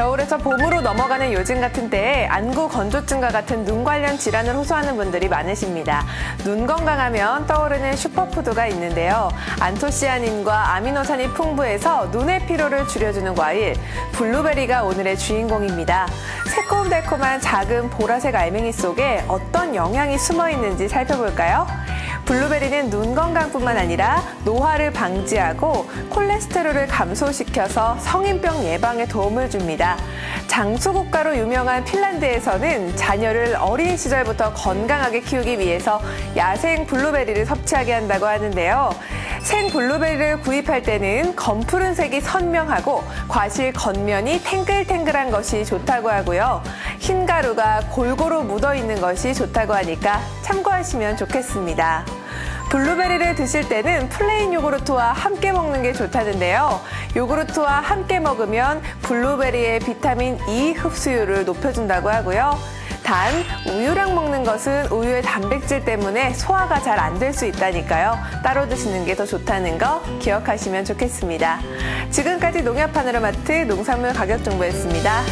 겨울에서 봄으로 넘어가는 요즘 같은 때에 안구 건조증과 같은 눈 관련 질환을 호소하는 분들이 많으십니다. 눈 건강하면 떠오르는 슈퍼푸드가 있는데요. 안토시아닌과 아미노산이 풍부해서 눈의 피로를 줄여주는 과일, 블루베리가 오늘의 주인공입니다. 새콤달콤한 작은 보라색 알맹이 속에 어떤 영양이 숨어 있는지 살펴볼까요? 블루베리는 눈 건강뿐만 아니라 노화를 방지하고 콜레스테롤을 감소시켜서 성인병 예방에 도움을 줍니다. 장수국가로 유명한 핀란드에서는 자녀를 어린 시절부터 건강하게 키우기 위해서 야생 블루베리를 섭취하게 한다고 하는데요. 생 블루베리를 구입할 때는 검푸른색이 선명하고 과실 겉면이 탱글탱글한 것이 좋다고 하고요. 흰 가루가 골고루 묻어 있는 것이 좋다고 하니까 참고하시면 좋겠습니다. 블루베리를 드실 때는 플레인 요구르트와 함께 먹는 게 좋다는데요. 요구르트와 함께 먹으면 블루베리의 비타민 E 흡수율을 높여준다고 하고요. 단, 우유랑 먹는 것은 우유의 단백질 때문에 소화가 잘 안 될 수 있다니까요. 따로 드시는 게 더 좋다는 거 기억하시면 좋겠습니다. 지금까지 농협 하느라 마트 농산물 가격 정보였습니다.